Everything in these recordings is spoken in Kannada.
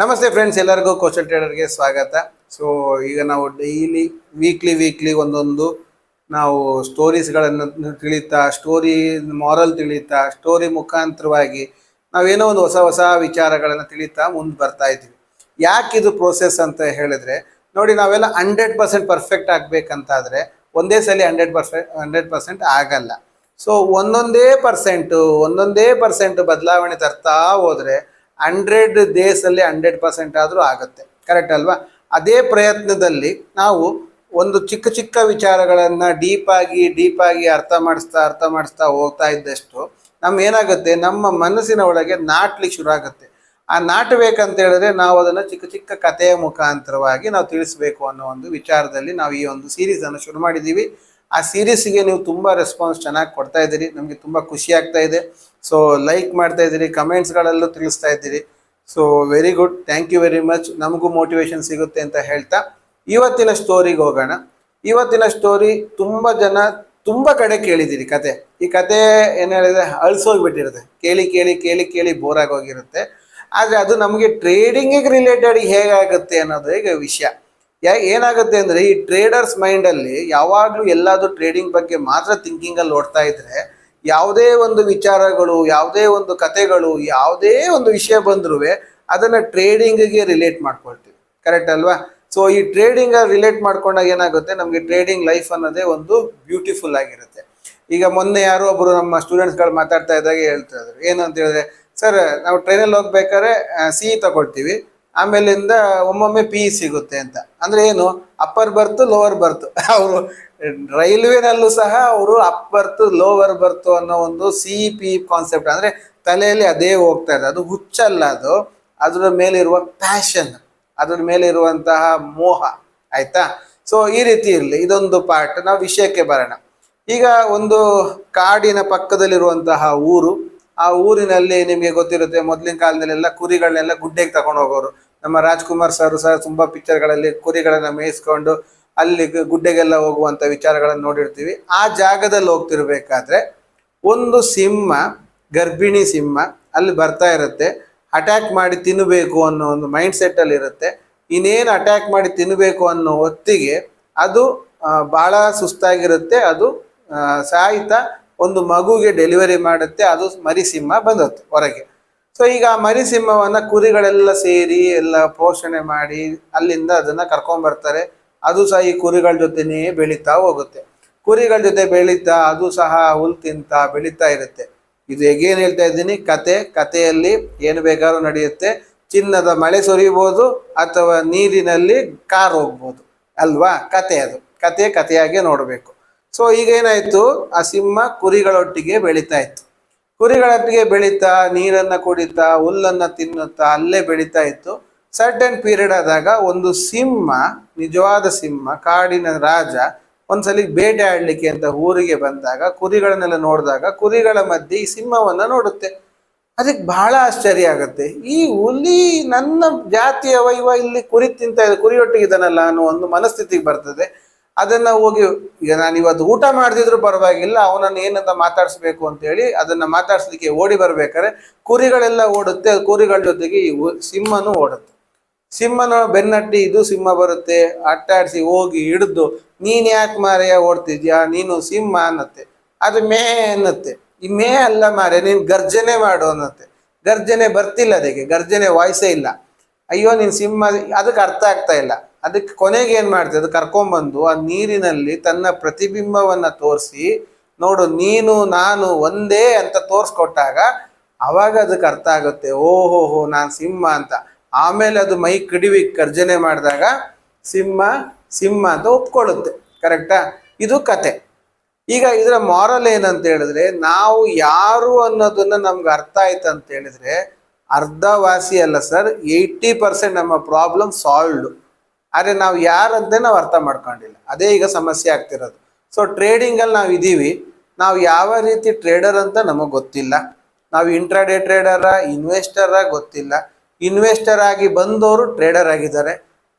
ನಮಸ್ತೆ ಫ್ರೆಂಡ್ಸ್ ಎಲ್ಲರಿಗೂ ಕೋಶಲ್ ಟ್ರೇಡರ್ಗೆ ಸ್ವಾಗತ. ಸೊ ಈಗ ನಾವು ಡೈಲಿ ವೀಕ್ಲಿ ವೀಕ್ಲಿ ಒಂದೊಂದು ನಾವು ಸ್ಟೋರೀಸ್ಗಳನ್ನು ತಿಳಿತಾ ಸ್ಟೋರಿ ಮಾರಲ್ ತಿಳಿತಾ ಸ್ಟೋರಿ ಮುಖಾಂತರವಾಗಿ ನಾವೇನೋ ಒಂದು ಹೊಸ ಹೊಸ ವಿಚಾರಗಳನ್ನು ತಿಳಿತಾ ಮುಂದೆ ಬರ್ತಾ ಇದ್ದೀವಿ. ಯಾಕೆ ಇದು ಪ್ರೋಸೆಸ್ ಅಂತ ಹೇಳಿದ್ರೆ, ನೋಡಿ ನಾವೆಲ್ಲ ಹಂಡ್ರೆಡ್ ಪರ್ಸೆಂಟ್ ಪರ್ಫೆಕ್ಟ್ ಆಗಬೇಕಂತಾದರೆ ಒಂದೇ ಸಲ ಹಂಡ್ರೆಡ್ ಪರ್ಫೆಕ್ಟ್ ಹಂಡ್ರೆಡ್ ಪರ್ಸೆಂಟ್ ಆಗಲ್ಲ. ಸೊ ಒಂದೊಂದೇ ಪರ್ಸೆಂಟು ಒಂದೊಂದೇ ಪರ್ಸೆಂಟ್ ಬದಲಾವಣೆ ತರ್ತಾ ಹೋದ್ರೆ ಹಂಡ್ರೆಡ್ ಡೇಸಲ್ಲಿ ಹಂಡ್ರೆಡ್ ಪರ್ಸೆಂಟ್ ಆದರೂ ಆಗುತ್ತೆ. ಕರೆಕ್ಟ್ ಅಲ್ವಾ? ಅದೇ ಪ್ರಯತ್ನದಲ್ಲಿ ನಾವು ಒಂದು ಚಿಕ್ಕ ಚಿಕ್ಕ ವಿಚಾರಗಳನ್ನು ಡೀಪಾಗಿ ಡೀಪಾಗಿ ಅರ್ಥ ಮಾಡಿಸ್ತಾ ಅರ್ಥ ಮಾಡಿಸ್ತಾ ಹೋಗ್ತಾ ಇದ್ದಷ್ಟು ನಮ್ಮ ಏನಾಗುತ್ತೆ? ನಮ್ಮ ಮನಸ್ಸಿನ ಒಳಗೆ ನಾಟ್ಲಿಕ್ಕೆ ಶುರು ಆಗುತ್ತೆ. ಆ ನಾಟಬೇಕಂತ ಹೇಳಿದ್ರೆ ನಾವು ಅದನ್ನು ಚಿಕ್ಕ ಚಿಕ್ಕ ಕಥೆಯ ಮುಖಾಂತರವಾಗಿ ನಾವು ತಿಳಿಸ್ಬೇಕು ಅನ್ನೋ ಒಂದು ವಿಚಾರದಲ್ಲಿ ನಾವು ಈ ಒಂದು ಸೀರೀಸನ್ನು ಶುರು ಮಾಡಿದ್ದೀವಿ. ಆ ಸೀರೀಸ್ಗೆ ನೀವು ತುಂಬ ರೆಸ್ಪಾನ್ಸ್ ಚೆನ್ನಾಗಿ ಕೊಡ್ತಾ ಇದ್ದೀರಿ. ನಮಗೆ ತುಂಬ ಖುಷಿ ಆಗ್ತಾ ಇದೆ. ಸೊ ಲೈಕ್ ಮಾಡ್ತಾ ಇದ್ದೀರಿ ಕಮೆಂಟ್ಸ್ಗಳಲ್ಲೂ ತಿಳಿಸ್ತಾ ಇದ್ದೀರಿ. So very good thank you very much ನಮಗೂ ಮೋಟಿವೇಶನ್ ಸಿಗುತ್ತೆ ಅಂತ ಹೇಳ್ತಾ ಇವತ್ತಿನ ಸ್ಟೋರಿಗೆ ಹೋಗೋಣ. ಇವತ್ತಿನ ಸ್ಟೋರಿ ತುಂಬ ಜನ ತುಂಬ ಕಡೆ ಕೇಳಿದ್ದೀರಿ ಕತೆ. ಈ ಕತೆ ಏನು ಹೇಳಿದ್ರೆ ಅಳಿಸೋಗ್ಬಿಟ್ಟಿರುತ್ತೆ. ಕೇಳಿ ಕೇಳಿ ಕೇಳಿ ಕೇಳಿ ಬೋರ್ ಆಗೋಗಿರುತ್ತೆ. ಆದರೆ ಅದು ನಮಗೆ ಟ್ರೇಡಿಂಗಿಗೆ ರಿಲೇಟೆಡ್ ಹೇಗಾಗುತ್ತೆ ಅನ್ನೋದು ಈಗ ವಿಷಯ. ಯಾ, ಏನಾಗುತ್ತೆ ಅಂದರೆ ಈ ಟ್ರೇಡರ್ಸ್ ಮೈಂಡಲ್ಲಿ ಯಾವಾಗಲೂ ಎಲ್ಲಾದರೂ ಟ್ರೇಡಿಂಗ್ ಬಗ್ಗೆ ಮಾತ್ರ ಥಿಂಕಿಂಗಲ್ಲಿ ಓಡ್ತಾ ಇದ್ದರೆ ಯಾವುದೇ ಒಂದು ವಿಚಾರಗಳು, ಯಾವುದೇ ಒಂದು ಕತೆಗಳು ಯಾವುದೇ ಒಂದು ವಿಷಯ ಬಂದ್ರೂ ಅದನ್ನು ಟ್ರೇಡಿಂಗಿಗೆ ರಿಲೇಟ್ ಮಾಡ್ಕೊಳ್ತೀವಿ. ಕರೆಕ್ಟ್ ಅಲ್ವಾ? ಸೊ ಈ ಟ್ರೇಡಿಂಗ್ ರಿಲೇಟ್ ಮಾಡ್ಕೊಂಡಾಗ ಏನಾಗುತ್ತೆ? ನಮಗೆ ಟ್ರೇಡಿಂಗ್ ಲೈಫ್ ಅನ್ನೋದೇ ಒಂದು ಬ್ಯೂಟಿಫುಲ್ ಆಗಿರುತ್ತೆ. ಈಗ ಮೊನ್ನೆ ಯಾರೋ ಒಬ್ಬರು ನಮ್ಮ ಸ್ಟೂಡೆಂಟ್ಸ್ಗಳು ಮಾತಾಡ್ತಾ ಇದ್ದಾಗ ಹೇಳ್ತಾ ಇದ್ರು. ಏನು ಅಂತ ಹೇಳಿದ್ರೆ, ಸರ್, ನಾವು ಟ್ರೈನಲ್ಲಿ ಹೋಗ್ಬೇಕಾದ್ರೆ ಸಿ ತಗೊಳ್ತೀವಿ. ಆಮೇಲಿಂದ ಒಮ್ಮೊಮ್ಮೆ ಪಿ ಸಿಗುತ್ತೆ ಅಂತ. ಅಂದ್ರೆ ಏನು? ಅಪ್ಪರ್ ಬರ್ತ್ ಲೋವರ್ ಬರ್ತ್ ಅವರು ರೈಲ್ವೆನಲ್ಲೂ ಸಹ ಅವರು ಅಪ್ ಬರ್ತ್ ಲೋವರ್ ಬರ್ತ್ ಅನ್ನೋ ಒಂದು ಸಿ ಪಿ ಕಾನ್ಸೆಪ್ಟ್ ಅಂದ್ರೆ ತಲೆಯಲ್ಲಿ ಅದೇ ಹೋಗ್ತಾ ಇದೆ. ಅದು ಹುಚ್ಚಲ್ಲ ಅದು. ಅದರ ಮೇಲಿರುವ ಪ್ಯಾಷನ್ ಅದ್ರ ಮೇಲೆ ಇರುವಂತಹ ಮೋಹ. ಆಯ್ತಾ? ಸೊ ಈ ರೀತಿ ಇರಲಿ. ಇದೊಂದು ಪಾರ್ಟ್ ನಾವು ವಿಷಯಕ್ಕೆ ಬರೋಣ. ಈಗ ಒಂದು ಕಾಡಿನ ಪಕ್ಕದಲ್ಲಿರುವಂತಹ ಊರು. ಆ ಊರಿನಲ್ಲಿ ನಿಮಗೆ ಗೊತ್ತಿರುತ್ತೆ ಮೊದಲಿನ ಕಾಲದಲ್ಲೆಲ್ಲ ಕುರಿಗಳನ್ನೆಲ್ಲ ಗುಡ್ಡೆಗೆ ತಗೊಂಡು ಹೋಗೋರು. ನಮ್ಮ ರಾಜ್ಕುಮಾರ್ ಸರ್ ಸಹ ತುಂಬಾ ಪಿಕ್ಚರ್ಗಳಲ್ಲಿ ಕುರಿಗಳನ್ನ ಮೇಯಿಸ್ಕೊಂಡು ಅಲ್ಲಿ ಗುಡ್ಡೆಗೆಲ್ಲ ಹೋಗುವಂತ ವಿಚಾರಗಳನ್ನು ನೋಡಿರ್ತೀವಿ. ಆ ಜಾಗದಲ್ಲಿ ಹೋಗ್ತಿರ್ಬೇಕಾದ್ರೆ ಒಂದು ಸಿಂಹ, ಗರ್ಭಿಣಿ ಸಿಂಹ ಅಲ್ಲಿ ಬರ್ತಾ ಇರುತ್ತೆ. ಅಟ್ಯಾಕ್ ಮಾಡಿ ತಿನ್ನಬೇಕು ಅನ್ನೋ ಒಂದು ಮೈಂಡ್ ಸೆಟ್ ಅಲ್ಲಿ ಇರುತ್ತೆ. ಇನ್ನೇನು ಅಟ್ಯಾಕ್ ಮಾಡಿ ತಿನ್ನಬೇಕು ಅನ್ನೋ ಹೊತ್ತಿಗೆ ಅದು ಬಹಳ ಸುಸ್ತಾಗಿರುತ್ತೆ. ಅದು ಸಾಯ್ತಾ ಒಂದು ಮಗುಗೆ ಡೆಲಿವರಿ ಮಾಡುತ್ತೆ, ಅದು ಮರಿಸಿಂಹ ಬಂದತ್ತೆ ಹೊರಗೆ. ಸೊ ಈಗ ಆ ಮರಿಸಿಂಹವನ್ನ ಕುರಿಗಳೆಲ್ಲ ಸೇರಿ ಎಲ್ಲ ಪೋಷಣೆ ಮಾಡಿ ಅಲ್ಲಿಂದ ಅದನ್ನ ಕರ್ಕೊಂಡ್ ಬರ್ತಾರೆ. ಅದು ಸಹ ಈ ಕುರಿಗಳ ಜೊತೆನೇ ಬೆಳೀತಾ ಹೋಗುತ್ತೆ. ಕುರಿಗಳ ಜೊತೆ ಬೆಳೀತಾ ಅದು ಸಹ ಹುಲ್ ತಿಂತಾ ಬೆಳೀತಾ ಇರುತ್ತೆ. ಇದು ಹೇಗೇನು ಹೇಳ್ತಾ ಇದ್ದೀನಿ? ಕತೆ. ಕತೆಯಲ್ಲಿ ಏನು ಬೇಕಾದ್ರೂ ನಡೆಯುತ್ತೆ. ಚಿನ್ನದ ಮಳೆ ಸುರಿಬೋದು ಅಥವಾ ನೀರಿನಲ್ಲಿ ಕಾರ್ ಹೋಗ್ಬೋದು. ಅಲ್ವಾ? ಕತೆ ಅದು. ಕತೆ ಕತೆಯಾಗೆ ನೋಡಬೇಕು. ಸೊ ಈಗ ಏನಾಯ್ತು? ಆ ಸಿಂಹ ಕುರಿಗಳೊಟ್ಟಿಗೆ ಬೆಳೀತಾ ಇತ್ತು. ಕುರಿಗಳೊಟ್ಟಿಗೆ ಬೆಳೀತಾ, ನೀರನ್ನ ಕುಡಿತಾ, ಹುಲ್ಲನ್ನ ತಿನ್ನುತ್ತಾ, ಅಲ್ಲೇ ಬೆಳೀತಾ ಇತ್ತು. ಸರ್ಟನ್ ಪೀರಿಯಡ್ ಆದಾಗ ಒಂದು ಸಿಂಹ, ನಿಜವಾದ ಸಿಂಹ, ಕಾಡಿನ ರಾಜ ಒಂದ್ಸಲಿ ಬೇಟೆ ಆಡ್ಲಿಕ್ಕೆ ಅಂತ ಊರಿಗೆ ಬಂದಾಗ, ಕುರಿಗಳನ್ನೆಲ್ಲ ನೋಡಿದಾಗ ಕುರಿಗಳ ಮಧ್ಯೆ ಈ ಸಿಂಹವನ್ನ ನೋಡುತ್ತೆ. ಅದಕ್ಕೆ ಬಹಳ ಆಶ್ಚರ್ಯ ಆಗುತ್ತೆ. ಈ ಹುಲಿ ನನ್ನ ಜಾತಿಯವ ಇವ ಇಲ್ಲಿ ಕುರಿ ತಿಂತ ಇದನ್ನಲ್ಲ ಅನ್ನೋ ಒಂದು ಮನಸ್ಥಿತಿಗೆ ಬರ್ತದೆ. ಅದನ್ನ ಹೋಗಿ, ಈಗ ನಾನು ಇವತ್ತು ಊಟ ಮಾಡದಿದ್ರು ಪರವಾಗಿಲ್ಲ, ಅವನನ್ನು ಏನಂತ ಮಾತಾಡಿಸ್ಬೇಕು ಅಂತೇಳಿ ಅದನ್ನ ಮಾತಾಡ್ಸ್ಲಿಕ್ಕೆ ಓಡಿ ಬರ್ಬೇಕಾದ್ರೆ ಕುರಿಗಳೆಲ್ಲ ಓಡುತ್ತೆ, ಕುರಿಗಳ ಜೊತೆಗೆ ಈ ಸಿಂಹನೂ ಓಡುತ್ತೆ. ಸಿಂಹನ ಬೆನ್ನಟ್ಟಿ ಇದು ಸಿಂಹ ಬರುತ್ತೆ, ಅಟ್ಟಾಡಿಸಿ ಹೋಗಿ ಹಿಡಿದು, ನೀನ್ ಯಾಕೆ ಮಾರೆಯ ಓಡ್ತಿದ್ಯಾ? ನೀನು ಸಿಂಹ ಅನ್ನತ್ತೆ. ಅದು ಮೇ ಅನ್ನತ್ತೆ. ಈ ಮೇ ಅಲ್ಲ ಮಾರೆ ನೀನ್ ಗರ್ಜನೆ ಮಾಡು ಅನ್ನತ್ತೆ. ಗರ್ಜನೆ ಬರ್ತಿಲ್ಲ ಅದಕ್ಕೆ, ಗರ್ಜನೆ ವಾಯ್ಸೇ ಇಲ್ಲ. ಅಯ್ಯೋ, ನೀನು ಸಿಂಹ ಅದಕ್ಕೆ ಅರ್ಥ ಆಗ್ತಾ ಇಲ್ಲ. ಅದಕ್ಕೆ ಕೊನೆಗೆ ಏನು ಮಾಡ್ತದೆ ಅದು ಕರ್ಕೊಂಬಂದು ಆ ನೀರಿನಲ್ಲಿ ತನ್ನ ಪ್ರತಿಬಿಂಬವನ್ನ ತೋರಿಸಿ, ನೋಡು, ನೀನು, ನಾನು ಒಂದೇ ಅಂತ ತೋರಿಸ್ಕೊಟ್ಟಾಗ ಅವಾಗ ಅದಕ್ಕೆ ಅರ್ಥ ಆಗುತ್ತೆ, ಓಹೋ, ಹೋ, ನಾನು ಸಿಂಹ ಅಂತ. ಆಮೇಲೆ ಅದು ಮೈ ಕಿಡಿವಿ ಕರ್ಜನೆ ಮಾಡಿದಾಗ ಸಿಂಹ ಸಿಂಹ ಅಂತ ಒಪ್ಕೊಳ್ಳುತ್ತೆ. ಕರೆಕ್ಟಾ ಇದು ಕತೆ. ಈಗ ಇದರ ಮಾರಲ್ ಏನಂತ ಹೇಳಿದ್ರೆ, ನಾವು ಯಾರು ಅನ್ನೋದನ್ನ ನಮ್ಗೆ ಅರ್ಥ ಆಯ್ತು ಅಂತ ಹೇಳಿದ್ರೆ ಅರ್ಧವಾಸಿ ಅಲ್ಲ ಸರ್ ಏಯ್ಟಿ ಪರ್ಸೆಂಟ್ ನಮ್ಮ ಪ್ರಾಬ್ಲಮ್ ಸಾಲ್ವ್ಡ್ ಆದರೆ ನಾವು ಯಾರಂತೆ ನಾವು ಅರ್ಥ ಮಾಡ್ಕೊಂಡಿಲ್ಲ. ಅದೇ ಈಗ ಸಮಸ್ಯೆ ಆಗ್ತಿರೋದು. ಸೊ ಟ್ರೇಡಿಂಗಲ್ಲಿ ನಾವು ಇದ್ದೀವಿ ನಾವು ಯಾವ ರೀತಿ ಟ್ರೇಡರ್ ಅಂತ ನಮಗೆ ಗೊತ್ತಿಲ್ಲ. ನಾವು ಇಂಟ್ರಾಡೇ ಟ್ರೇಡರ ಇನ್ವೆಸ್ಟರ ಗೊತ್ತಿಲ್ಲ. ಇನ್ವೆಸ್ಟರ್ ಆಗಿ ಬಂದವರು ಟ್ರೇಡರ್ ಆಗಿದ್ದಾರೆ.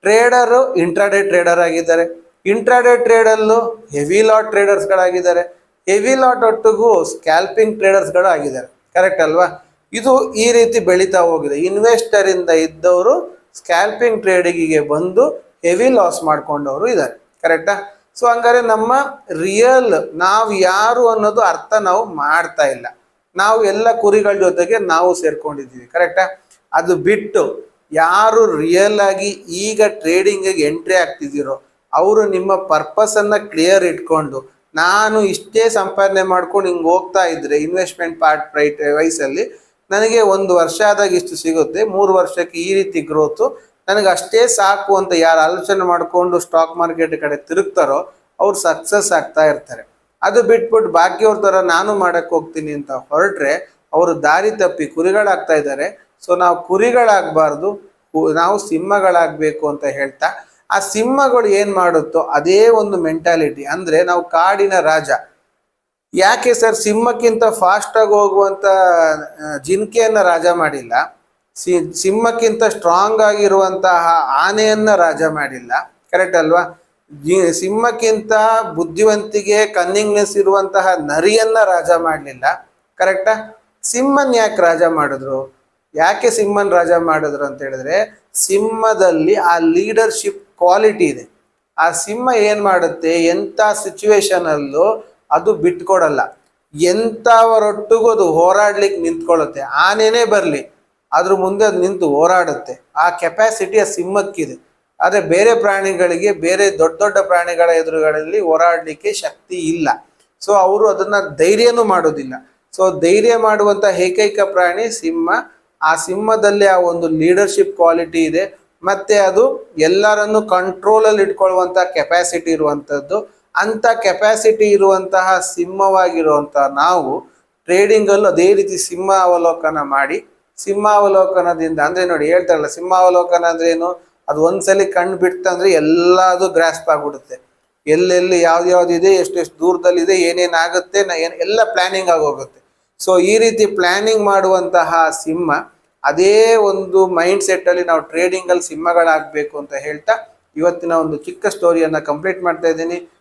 ಟ್ರೇಡರು ಇಂಟ್ರಾಡೇ ಟ್ರೇಡರ್ ಆಗಿದ್ದಾರೆ. ಇಂಟ್ರಾಡೇ ಟ್ರೇಡಲ್ಲೂ ಹೆವಿ ಲಾಟ್ ಟ್ರೇಡರ್ಸ್ಗಳಾಗಿದ್ದಾರೆ ಹೆವಿ ಲಾಟ್ ಒಟ್ಟಿಗೂ ಸ್ಕ್ಯಾಲ್ಪಿಂಗ್ ಟ್ರೇಡರ್ಸ್ಗಳು ಆಗಿದ್ದಾರೆ ಕರೆಕ್ಟ್ ಅಲ್ವಾ? ಇದು ಈ ರೀತಿ ಬೆಳೀತಾ ಹೋಗಿದೆ. ಇನ್ವೆಸ್ಟರ್ ಇಂದ ಇದ್ದವರು ಸ್ಕ್ಯಾಲ್ಪಿಂಗ್ ಟ್ರೇಡಿಂಗಿಗೆ ಬಂದು ಹೆವಿ ಲಾಸ್ ಮಾಡ್ಕೊಂಡವರು ಇದ್ದಾರೆ. ಕರೆಕ್ಟಾ ಸೊ ಹಂಗಾರೆ ನಮ್ಮ ರಿಯಲ್ ನಾವು ಯಾರು ಅನ್ನೋದು ಅರ್ಥ ನಾವು ಮಾಡ್ತಾ ಇಲ್ಲ. ನಾವು ಎಲ್ಲ ಕುರಿಗಳ ಜೊತೆಗೆ ನಾವು ಸೇರ್ಕೊಂಡಿದ್ದೀವಿ. ಕರೆಕ್ಟಾ ಅದು ಬಿಟ್ಟು ಯಾರು ರಿಯಲ್ ಆಗಿ ಈಗ ಟ್ರೇಡಿಂಗಿಗೆ ಎಂಟ್ರಿ ಆಗ್ತಿದ್ದೀರೋ, ಅವರು ನಿಮ್ಮ ಪರ್ಪಸನ್ನು ಕ್ಲಿಯರ್ ಇಟ್ಕೊಂಡು, ನಾನು ಇಷ್ಟೇ ಸಂಪಾದನೆ ಮಾಡ್ಕೊಂಡು ಹಿಂಗೆ ಹೋಗ್ತಾ ಇದ್ರೆ ಇನ್ವೆಸ್ಟ್ಮೆಂಟ್ ಪಾರ್ಟ್ ಪ್ರೈಟ್ ವಯಸ್ಸಲ್ಲಿ ನನಗೆ ಒಂದು ವರ್ಷ ಆದಾಗ ಇಷ್ಟು ಸಿಗುತ್ತೆ, ಮೂರು ವರ್ಷಕ್ಕೆ ಈ ರೀತಿ ಗ್ರೋತು ನನಗೆ ಅಷ್ಟೇ ಸಾಕು ಅಂತ ಯಾರು ಆಲೋಚನೆ ಮಾಡಿಕೊಂಡು ಸ್ಟಾಕ್ ಮಾರ್ಕೆಟ್ ಕಡೆ ತಿರುಗ್ತಾರೋ ಅವ್ರು ಸಕ್ಸಸ್ ಆಗ್ತಾ ಇರ್ತಾರೆ. ಅದು ಬಿಟ್ಬಿಟ್ಟು ಬಾಕಿಯವ್ರ ಥರ ನಾನು ಮಾಡಕ್ಕೆ ಹೋಗ್ತೀನಿ ಅಂತ ಹೊರಟ್ರೆ ಅವರು ದಾರಿ ತಪ್ಪಿ ಕುರಿಗಳಾಗ್ತಾ ಇದ್ದಾರೆ. ಸೊ ನಾವು ಕುರಿಗಳಾಗಬಾರ್ದು ನಾವು ಸಿಂಹಗಳಾಗಬೇಕು ಅಂತ ಹೇಳ್ತಾ, ಆ ಸಿಂಹಗಳು ಏನು ಮಾಡುತ್ತೋ ಅದೇ ಒಂದು ಮೆಂಟಾಲಿಟಿ ಅಂದರೆ ನಾವು ಕಾಡಿನ ರಾಜ. ಯಾಕೆ ಸರ್ ಸಿಂಹಕ್ಕಿಂತ ಫಾಸ್ಟ್ ಹೋಗುವಂಥ ಜಿಂಕೆಯನ್ನ ರಾಜ ಮಾಡಿಲ್ಲ? ಸಿ, ಸಿಂಹಕ್ಕಿಂತ ಸ್ಟ್ರಾಂಗ್ ಆಗಿರುವಂತಹ ಆನೆಯನ್ನ ರಾಜ ಮಾಡಿಲ್ಲ. ಕರೆಕ್ಟ್ ಅಲ್ವಾ? ಸಿಂಹಕ್ಕಿಂತ ಬುದ್ಧಿವಂತಿಗೆ ಕನ್ನಿಂಗ್ನೆಸ್ ಇರುವಂತಹ ನರಿಯನ್ನ ರಾಜ ಮಾಡಲಿಲ್ಲ. ಕರೆಕ್ಟಾ ಸಿಂಹನ್ ಯಾಕೆ ರಾಜ ಮಾಡಿದ್ರು? ಯಾಕೆ ಸಿಂಹನ್ ರಾಜ ಮಾಡಿದ್ರು ಅಂತ ಹೇಳಿದ್ರೆ, ಸಿಂಹದಲ್ಲಿ ಆ ಲೀಡರ್ಶಿಪ್ ಕ್ವಾಲಿಟಿ ಇದೆ. ಆ ಸಿಂಹ ಏನ್ ಮಾಡುತ್ತೆ? ಎಂಥ ಸಿಚುವೇಶನ್ ಅಲ್ಲೂ ಅದು ಬಿಟ್ಕೊಡಲ್ಲ. ಎಂಥವರೊಟ್ಟಿಗೂ ಅದು ಹೋರಾಡ್ಲಿಕ್ಕೆ ನಿಂತ್ಕೊಳ್ಳುತ್ತೆ. ಆನೆನೇ ಬರಲಿ, ಅದ್ರ ಮುಂದೆ ಅದು ನಿಂತು ಹೋರಾಡುತ್ತೆ. ಆ ಕೆಪಾಸಿಟಿ ಆ ಸಿಂಹಕ್ಕಿದೆ. ಆದರೆ ಬೇರೆ ಪ್ರಾಣಿಗಳಿಗೆ, ಬೇರೆ ದೊಡ್ಡ ದೊಡ್ಡ ಪ್ರಾಣಿಗಳ ಎದುರುಗಳಲ್ಲಿ ಹೋರಾಡಲಿಕ್ಕೆ ಶಕ್ತಿ ಇಲ್ಲ. ಸೊ ಅವರು ಅದನ್ನು ಧೈರ್ಯನೂ ಮಾಡೋದಿಲ್ಲ. ಸೊ ಧೈರ್ಯ ಮಾಡುವಂಥ ಏಕೈಕ ಪ್ರಾಣಿ ಸಿಂಹ. ಆ ಸಿಂಹದಲ್ಲಿ ಆ ಒಂದು ಲೀಡರ್ಶಿಪ್ ಕ್ವಾಲಿಟಿ ಇದೆ. ಮತ್ತು ಅದು ಎಲ್ಲರನ್ನು ಕಂಟ್ರೋಲಲ್ಲಿ ಇಟ್ಕೊಳ್ಳುವಂಥ ಕೆಪ್ಯಾಸಿಟಿ ಕೆಪಾಸಿಟಿ ಇರುವಂತದ್ದು. ಅಂತ ಕೆಪ್ಯಾಸಿಟಿ ಇರುವಂತಹ ಸಿಂಹವಾಗಿರುವಂತಹ ನಾವು ಟ್ರೇಡಿಂಗ್ ಅಲ್ಲೂ ಅದೇ ರೀತಿ ಸಿಂಹ ಅವಲೋಕನ ಮಾಡಿ, ಸಿಂಹಾವಲೋಕನದಿಂದ ಅಂದ್ರೆ ನೋಡಿ ಹೇಳ್ತಾರಲ್ಲ, ಸಿಂಹಾವಲೋಕನ ಅಂದ್ರೆ ಏನು? ಅದು ಒಂದ್ಸಲಿ ಕಣ್ಣು ಬಿಡ್ತಂದ್ರೆ ಎಲ್ಲದು ಗ್ರಾಸ್ಪ್ ಆಗ್ಬಿಡುತ್ತೆ. ಎಲ್ಲೆಲ್ಲಿ ಯಾವ್ದು ಯಾವ್ದು ಇದೆ ಎಷ್ಟೆಷ್ಟು ದೂರದಲ್ಲಿದೆ ಏನೇನಾಗುತ್ತೆ ನ- ಏನ್ ಎಲ್ಲ ಪ್ಲಾನಿಂಗ್ ಆಗೋಗುತ್ತೆ. ಸೊ ಈ ರೀತಿ ಪ್ಲಾನಿಂಗ್ ಮಾಡುವಂತಹ ಸಿಂಹ ಅದೇ ಒಂದು ಮೈಂಡ್ ಸೆಟ್ ಅಲ್ಲಿ ನಾವು ಟ್ರೇಡಿಂಗ್ ಅಲ್ಲಿ ಸಿಂಹಗಳಾಗಬೇಕು ಅಂತ ಹೇಳ್ತಾ ಇವತ್ತಿನ ಒಂದು ಚಿಕ್ಕ ಸ್ಟೋರಿಯನ್ನ ಕಂಪ್ಲೀಟ್ ಮಾಡ್ತಾ ಇದ್ದೀನಿ.